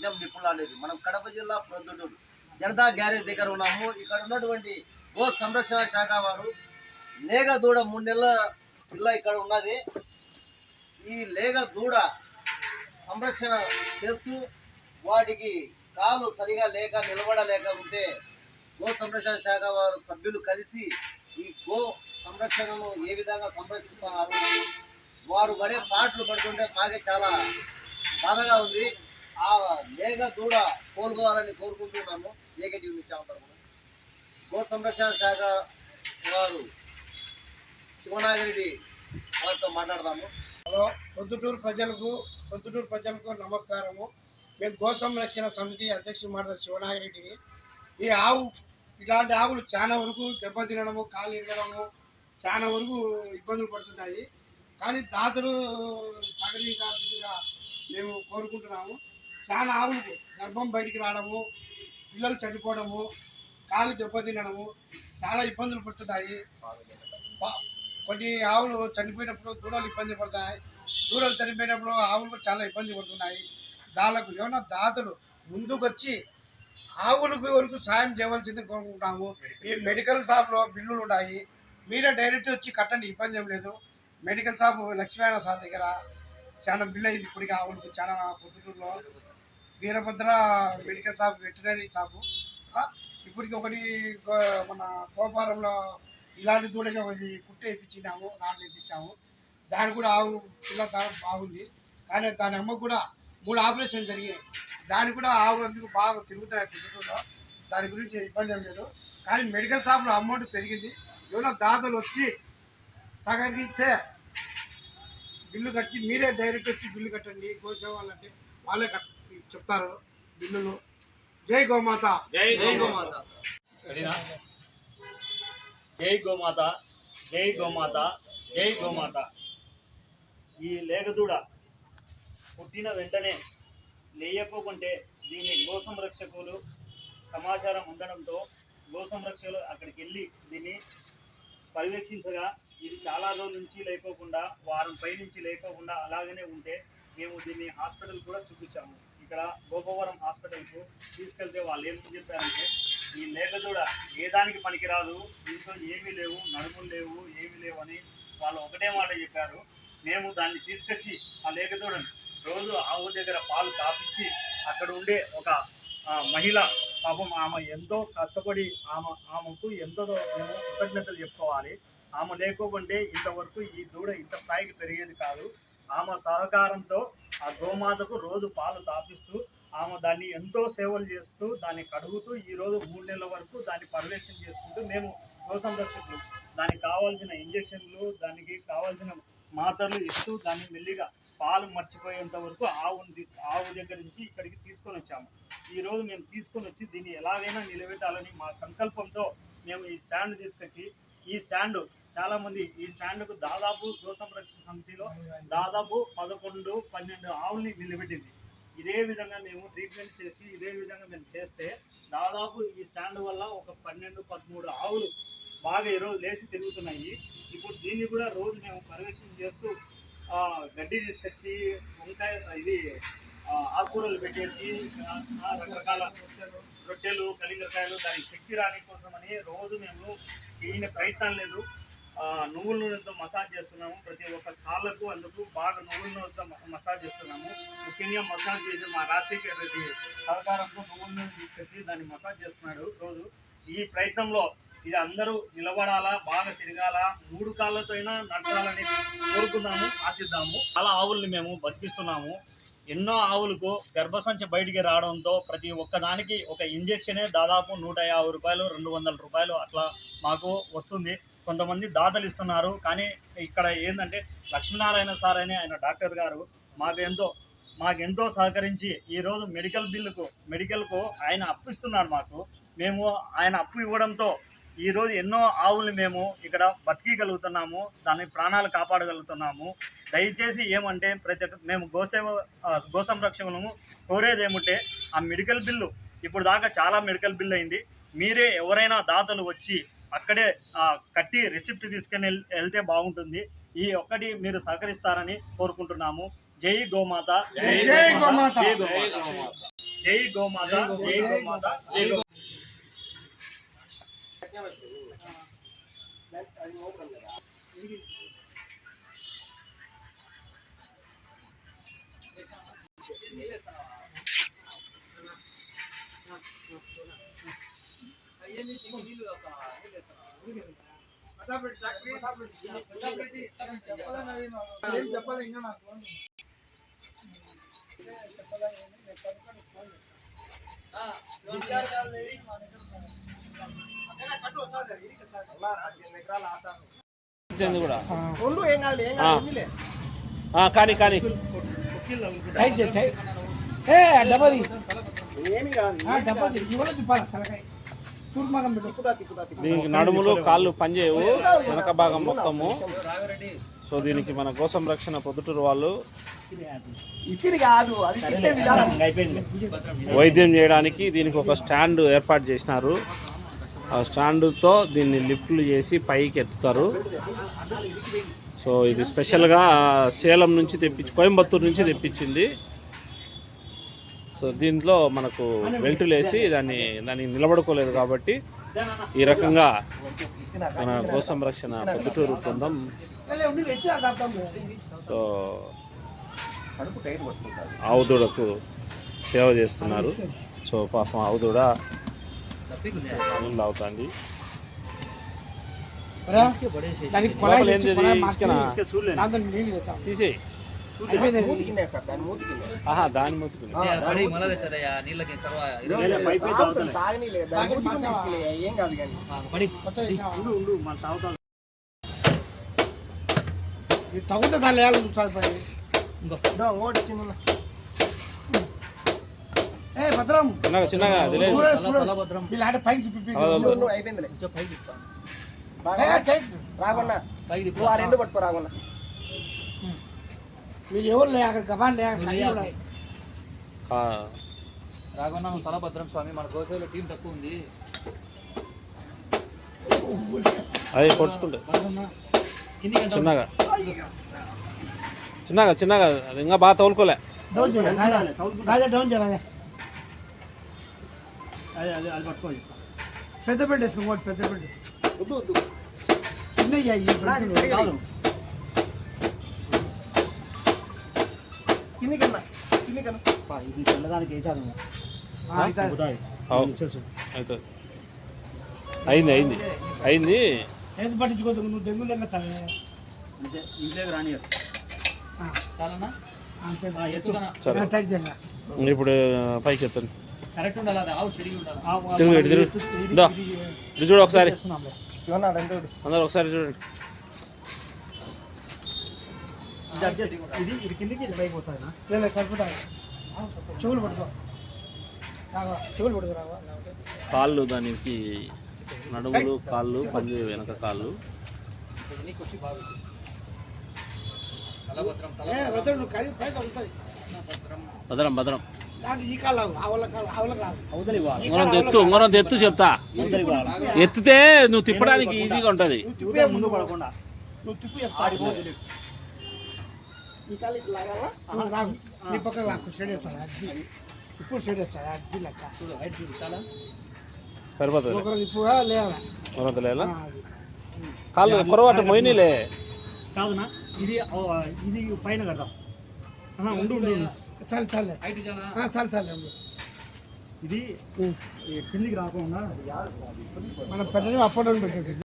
నిజం నిపుణులు అనేది మనం కడప జిల్లా ప్రొద్దుటూరు. జనతా గ్యారేజ్ దగ్గర ఉన్నాము. ఇక్కడ ఉన్నటువంటి గో సంరక్షణ శాఖ వారు లేగ దూడ మూడు నెలల పిల్ల ఇక్కడ ఉన్నది. ఈ లేగ దూడ సంరక్షణ చేస్తూ వాటికి కాలు సరిగా లేక నిలబడలేక ఉంటే గో సంరక్షణ శాఖ వారు సభ్యులు కలిసి ఈ గో సంరక్షణను ఏ విధంగా సంరక్షిస్తున్నారు? వారు పడే పాటలు పడుతుంటే మాకే చాలా బాధగా ఉంది. ఆ లేగ దూడ కోలుకోవాలని కోరుకుంటున్నాము. ఏకటీవీ నుంచి ఉంటారు గో సంరక్షణ శాఖ వారు శివనాగిరెడ్డి వారితో మాట్లాడదాము. హలో పొద్దుటూరు ప్రజలకు పొద్దుటూరు ప్రజలకు నమస్కారము. మేము గో సంరక్షణ సమితి అధ్యక్షుడు మాట్లాడు శివనాగిరెడ్డిని. ఈ ఆవు ఇలాంటి ఆవులు చాలా వరకు దెబ్బతినడము కాలు ఇరగడము చాలా వరకు ఇబ్బందులు పడుతున్నాయి కానీ దాతలు సహకరించాల్సిందిగా మేము కోరుకుంటున్నాము. చాలా ఆవులకు గర్భం బయటికి రావడము పిల్లలు చనిపోవడము కాలు దెబ్బతినడము చాలా ఇబ్బందులు పడుతున్నాయి. కొన్ని ఆవులు చనిపోయినప్పుడు దూడలు ఇబ్బంది పడతాయి. దూడలు చనిపోయినప్పుడు ఆవులు చాలా ఇబ్బంది పడుతున్నాయి. దానికి ఏమైనా దాతలు ముందుకొచ్చి ఆవులకు వరకు సాయం చేయవలసింది కోరుకుంటాము ఈ మెడికల్ షాప్లో బిల్లులు ఉన్నాయి. మీరే డైరెక్ట్ వచ్చి కట్టండి ఇబ్బంది ఏం లేదు. మెడికల్ షాప్ లక్ష్మీనారాయణ సార్ దగ్గర చాలా బిల్లు అయింది ఇప్పటికి ఆవులకు చాలా పొద్దుటూరులో. Veerabhadra medical shop veterinary shop. ఇప్పటికి ఒకటి గో- మన గోపారంలో ఇలాంటి దూడగా ఇది కుట్ట వేయించినాము నాట్లు వేయించాము దాని కూడా ఆవు పిల్ల దా- బాగుంది. కానీ దాని అమ్మ కూడా మూడు ఆపరేషన్ జరిగాయి. దాని కూడా ఆవు అందుకు బాగా తిరుగుతాయి పొద్దుటూరులో దాని గురించి ఇబ్బంది ఏం లేదు. కానీ మెడికల్ షాప్లో అమౌంట్ పెరిగింది. ఏమైనా దాతలు వచ్చి సహకరించే బిల్లు కట్టి మీరే డైరెక్ట్ వచ్చి బిల్లు కట్టండి కోసే వాళ్ళంటే వాళ్ళే కట్ చెప్తారు బిల్లులు. జై గోమాత. జై గోమాత. జై గోమాత జై గోమాత జై గోమాత. ఈ లేగదూడ పుట్టిన వెంటనే లేయకోకుంటే దీన్ని గో సంరక్షకులు సమాచారం ఉండడంతో గో సంరక్షకులు అక్కడికి వెళ్ళి దీన్ని పర్యవేక్షించగా ఇది చాలా రోజుల నుంచి లేకోకుండా వారం పై నుంచి లేకోకుండా అలాగనే ఉంటే మేము దీన్ని హాస్పిటల్ కూడా చూపించాము. ఇక్కడ గోపవరం హాస్పిటల్కు తీసుకెళ్తే వాళ్ళు ఏం చెప్పారంటే ఈ లేగదూడ ఏ దానికి పనికిరాదు దీంట్లో ఏమీ లేవు నడుములు లేవు ఏమీ లేవు అని వాళ్ళు ఒకటే మాట చెప్పారు. మేము దాన్ని తీసుకొచ్చి ఆ లేగదూడని రోజు ఆవు దగ్గర పాలు తాపించి అక్కడ ఉండే ఒక మహిళ పాపం ఆమె ఎంతో కష్టపడి ఆమె ఆమెకు ఎంతో మేము కృతజ్ఞతలు చెప్పుకోవాలి. ఆమె లేకోకుంటే ఇంతవరకు ఈ దూడ ఇంత స్థాయికి పెరిగేది కాదు. ఆమె సహకారంతో ఆ గోమాతకు రోజు పాలు తాపిస్తూ ఆమె దాన్ని ఎంతో సేవలు చేస్తూ దాన్ని కడుగుతూ ఈరోజు మూడు నెలల వరకు దాన్ని పర్యవేక్షణ చేసుకుంటూ మేము గో సంరక్షకులు దానికి కావాల్సిన ఇంజక్షన్లు దానికి కావాల్సిన మాత్రలు ఇస్తూ దాన్ని మెల్లిగా పాలు మర్చిపోయేంత వరకు ఆవును తీసు ఆవు దగ్గర నుంచి ఇక్కడికి తీసుకొని వచ్చాము. ఈరోజు మేము తీసుకొని వచ్చి దీన్ని ఎలాగైనా నిలబెట్టాలని మా సంకల్పంతో మేము ఈ స్టాండ్ తీసుకొచ్చి ఈ స్టాండ్ చాలా మంది ఈ స్టాండ్కు దాదాపు గో సంరక్షణ సమితిలో దాదాపు పదకొండు పన్నెండు ఆవుల్ని నిలబెట్టింది ఇదే విధంగా మేము ట్రీట్మెంట్ చేసి ఇదే విధంగా మేము చేస్తే దాదాపు ఈ స్టాండ్ వల్ల ఒక పన్నెండు పదమూడు ఆవులు బాగా ఈరోజు లేచి తిరుగుతున్నాయి. ఇప్పుడు దీన్ని కూడా రోజు మేము పర్యవేక్షణ చేస్తూ గడ్డి తీసుకొచ్చి వంకాయ ఇది ఆకుకూరలు పెట్టేసి రకరకాల రొట్టెలు కలింగరకాయలు దానికి శక్తి రాని కోసమని రోజు మేము ఈయన ప్రయత్నం లేదు. నువ్వుల నూనెతో మసాజ్ చేస్తున్నాము. ప్రతి ఒక్క కాళ్ళకు అందుకు బాగా నువ్వుల నూనెతో మసాజ్ చేస్తున్నాము. ముఖ్యంగా మసాజ్ చేసి మా రాజశేఖర్ రెడ్డి సహకారంతో నువ్వుల నూనె తీసుకొచ్చి దాన్ని మసాజ్ చేస్తున్నాడు రోజు. ఈ ప్రయత్నంలో ఇది అందరూ నిలబడాలా బాగా తిరగాలా మూడు కాళ్ళతో అయినా నడపాలని కోరుకుందాము ఆశిద్దాము. అలా ఆవుల్ని మేము బతికిస్తున్నాము. ఎన్నో ఆవులకు గర్భసంచి బయటికి రావడంతో ప్రతి ఒక్క దానికి ఒక ఇంజెక్షనే దాదాపు నూట యాభై రూపాయలు రెండు వందల రూపాయలు అట్లా మాకు వస్తుంది. కొంతమంది దాతలు ఇస్తున్నారు. కానీ ఇక్కడ ఏంటంటే లక్ష్మీనారాయణ సార్ అని ఆయన డాక్టర్ గారు మాకెంతో మాకెంతో సహకరించి ఈరోజు మెడికల్ బిల్లుకు మెడికల్కు ఆయన అప్పు ఇస్తున్నాడు మాకు. మేము ఆయన అప్పు ఇవ్వడంతో ఈరోజు ఎన్నో ఆవులు మేము ఇక్కడ బతికగలుగుతున్నాము దాని ప్రాణాలు కాపాడగలుగుతున్నాము. దయచేసి ఏమంటే ప్రతి ఒక్క మేము గోసేవ గో సంరక్షణము కోరేది ఏమంటే ఆ మెడికల్ బిల్లు ఇప్పుడు దాకా చాలా మెడికల్ బిల్ అయింది. మీరే ఎవరైనా దాతలు వచ్చి అక్కడే కట్టి రిసిప్ట్ తీసుకుని వెళ్- వెళ్తే బాగుంటుంది. ఈ ఒక్కటి మీరు సహకరిస్తారని కోరుకుంటున్నాము. జై గోమాత. జై గోమాత. జై గోమాత. జై గోమాత. జై గోమాత. చెప్పాలి ఇంకా నాకు చెప్పాలి కూడా కానీ కానీ. డబ్బది దీనికి నడుములు కాళ్ళు పనిచేయవు. వెనక భాగం మొత్తము. సో దీనికి మన గోసం రక్షణ పొద్దుటూరు వాళ్ళు వైద్యం చేయడానికి దీనికి ఒక స్టాండ్ ఏర్పాటు చేసినారు. స్టాండ్తో దీన్ని లిఫ్ట్లు చేసి పైకి ఎత్తుతారు. సో ఇది స్పెషల్గా సేలం నుంచి తెప్పించి కోయంబత్తూరు నుంచి తెప్పించింది. సో దీంట్లో మనకు వెల్టులు వేసి దాన్ని దాన్ని నిలబడుకోలేదు కాబట్టి ఈ రకంగా మన గో సంరక్షణ పొద్దుటూరు బృందం సో ఆవుదూడకు సేవ చేస్తున్నారు. సో పాపం ఆవుదూడ రా. దానికి కొలాయి తెచ్చి ఏంది కొలాయి ఇది? మార్చి ఇసుకనా? భద్రం. చిన్నగా చిన్నగా పైకి రాగొన్నా ఆ? రెండు పట్టుకో రాగొన్నా మీరు ఎవరు లే అక్కడ గబాన్ లే తలభద్రం స్వామి మన గోసేలో టీం తక్కువ ఉంది. అది పొడుచుకుంటే. చిన్నగా. చిన్నగా చిన్నగా. అది ఇంకా బాగా తోలుకోలే డౌన్ చేయాలి డౌన్ చేయాలి అది అది అది పట్టుకో పెద్ద బిడ్డ వేసుకోండి పెద్ద బిడ్డ వద్దు వద్దు. చిన్న అయ్యాయి నాది సరిగా లేదు. కిందికన్నా ఇది వేసాను అయింది అయింది. అయింది. ఏది పట్టించుకోదు నువ్వు దెంగు లెక్క చాలే. అంతే. ఇంట్లోకి రాని చేయాలి. ఇప్పుడు పైకి ఎత్తాను కరెక్ట్ ఉండాలి అది. ఆవు చెడిగి ఉండాలి. తిరుగు ఇటు తిరుగు. ఇదో. ఇది చూడు ఒకసారి. అందరు ఒకసారి చూడండి. ఇది ఇది కిందికి ఇది పైకి పోతుంది లేదు సరిపోతాయి. చెవులు పట్టుకో. రావా చెవులు పట్టుకో రావా కాళ్ళు దానికి నడుములు కాళ్ళు పంది వెనక కాళ్ళు. భద్రం భద్రం. మనం ఎత్తు మనం ఎత్తు చెప్తా. ఎత్తితే నువ్వు తిప్పడానికి ఈజీగా ఉంటది. సరిపోతుంది. కాళ్ళు కొరవాటు మొయినీలే కాదునా? ఇది ఓ, ఇది పైన ఉండు ఉండు ఉండు. చాలు చాలు. చాలా చాలు. ఇది కిందికి రాకుండా మనం పెట్టడం అప్పుడు పెట్టండి